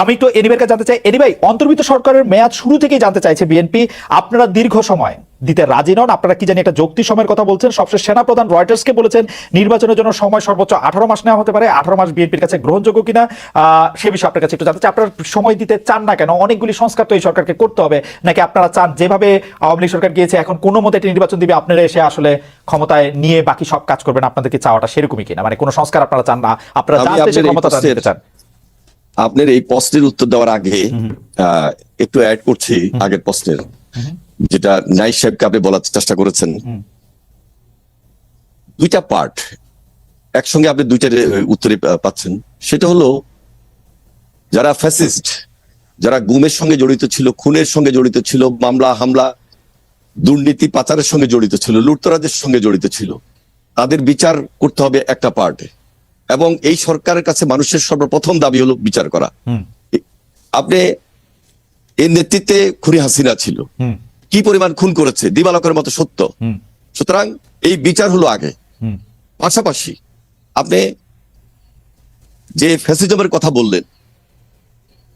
আমি তো এনিবের কাছে জানতে চাই। এনি ভাই অন্তর্ভুক্ত সরকারের মেয়াদ শুরু থেকেই জানতে চাইছে বিএনপি আপনারা দীর্ঘ সময় দিতে রাজি নন। আপনারা কি জানি একটা যৌক্তিক সময়ের কথা বলছেন। সবশেষ সেনাপ্রধান রয়টার্সকে বলেছেন নির্বাচনের জন্য সময় সর্বোচ্চ আঠারো মাস নেওয়া হতে পারে। আঠারো মাস বিএনপির কাছে গ্রহণযোগ্য কিনা সে বিষয়ে আপনার কাছে একটু জানতে চাই। আপনারা সময় দিতে চান না কেন? অনেকগুলি সংস্কার তো এই সরকারকে করতে হবে। নাকি আপনারা চান যেভাবে আওয়ামী লীগ সরকার গিয়েছে এখন কোনো মতে একটি নির্বাচন দিবে আপনারা এসে আসলে ক্ষমতায় নিয়ে বাকি সব কাজ করবেন? আপনাদেরকে চাওয়াটা সেরকমই কিনা? মানে কোনো সংস্কার আপনারা চান না। আপনারা ক্ষমতা চান। আপনার এই প্রশ্নের উত্তর দেওয়ার আগে একটু অ্যাড করছি আগের প্রশ্নের। যেটা নাই সাহেবকে আপনি বলার চেষ্টা করেছেন। দুইটা পার্ট একসঙ্গে আপনি দুইটা উত্তরে পাচ্ছেন। সেটা হলো যারা ফ্যাসিস্ট যারা গুমের সঙ্গে জড়িত ছিল খুনের সঙ্গে জড়িত ছিল মামলা হামলা দুর্নীতি পাচারের সঙ্গে জড়িত ছিল লুটতরাজের সঙ্গে জড়িত ছিল তাদের বিচার করতে হবে একটা পার্টে এবং এই সরকারের কাছে মানুষের সর্বপ্রথম দাবি হলো বিচার করা। আপনি এর নেতৃত্বে খুনি হাসিনা ছিল। কি পরিমাণ খুন করেছে দিবালকের মতো সত্য। সুতরাং এই বিচার হলো আগে। পাশাপাশি আপনি যে ফ্যাসিজমের কথা বললেন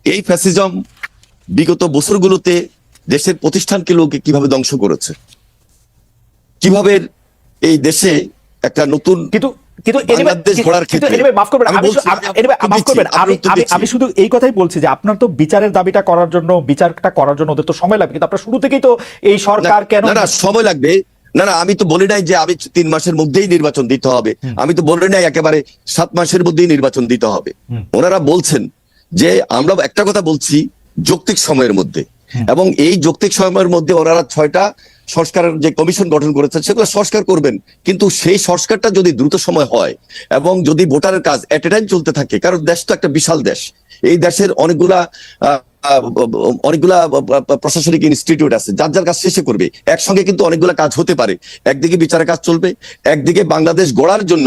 এই ফ্যাসিজম বিগত বছরগুলোতে দেশের প্রতিষ্ঠানকে লোকে কীভাবে ধ্বংস করেছে? কীভাবে এই দেশে একটা নতুন কিন্তু কিন্তু আমি শুধু- এই কথাই বলছি যে আপনার তো বিচারের দাবিটা করার জন্য বিচারটা করার জন্য ওদের তো সময় লাগবে কিন্তু আপনার শুরু থেকেই তো এই সরকার কেন না সময় লাগবে। না না আমি তো বলি নাই যে আমি তিন মাসের মধ্যেই নির্বাচন দিতে হবে। আমি তো বলি নাই একেবারে সাত মাসের মধ্যেই নির্বাচন দিতে হবে। ওনারা বলছেন যে আমরা একটা কথা বলছি যৌক্তিক সময়ের মধ্যে। এবং এই যৌক্তিক সময়ের মধ্যে ওনারা ছয়টা সংস্কারের যে কমিশন গঠন করেছে, সেগুলো সংস্কার করবেন। কিন্তু সেই সংস্কারটা যদি দ্রুত সময় হয় এবং যদি ভোটারের কাজ এট এ টাইম চলতে থাকে, কারণ দেশ তো একটা বিশাল দেশ, এই দেশের অনেকগুলা অনেকগুলা প্রশাসনিক ইনস্টিটিউট আছে, যার যার কাজ শেষে করবে। একসঙ্গে কিন্তু অনেকগুলা কাজ হতে পারে। একদিকে বিচারের কাজ চলবে, একদিকে বাংলাদেশ গড়ার জন্য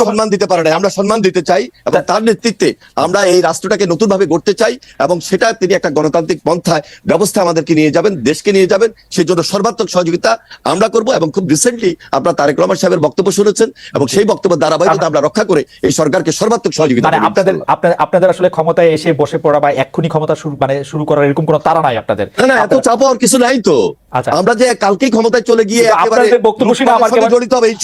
সম্মান দিতে পারে না আমরা সম্মান দিতে চাই এবং তার নেতৃত্বে আমরা এই রাষ্ট্রটাকে নতুন ভাবে গড়তে চাই এবং সেটা তিনি একটা গণতান্ত্রিক পন্থায় ব্যবস্থা আমাদেরকে নিয়ে যাবেন দেশকে নিয়ে যাবেন। সেই জন্য সর্বাত্মক সহযোগিতা আমরা করব এবং খুব রিসেন্টলি আপনার তারেক রহমান সাহেবের বক্তব্য শুনেছেন এবং সেই বক্তব্য ধারাবাহিকতা আমরা রক্ষা করে এই সরকারকে সর্বাত্মক সহযোগিতা মানে আপনাদের আপনাদের আসলে ক্ষমতায় এসে বসে পড়া বা এক্ষুনি ক্ষমতা শুরু মানে শুরু করার এরকম কোনো তারা নাই আপনাদের? না না এত চাপ আর কিছু নাই তো। আমরা যে কালকেই ক্ষমতায় চলে গিয়ে আপনাদের বক্তব্য শুনে আমার জড়িত হবে ভাই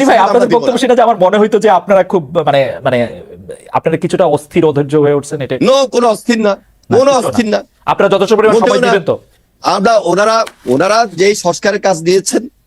সেটা আপনাদের বক্তব্য শুনে যে আমার মনে হইতো যে আপনারা খুব মানে মানে আপনারা কিছুটা অস্থির অধৈর্য হয়ে উঠছেন এটা নো কোনো অস্থির না। কোনো অস্থির না। আপনারা যথেষ্ট পরিমাণ সময় দিবেন তো। আমরা ওনারা ওনারা যেই সংস্কারের কাজ দিয়েছেন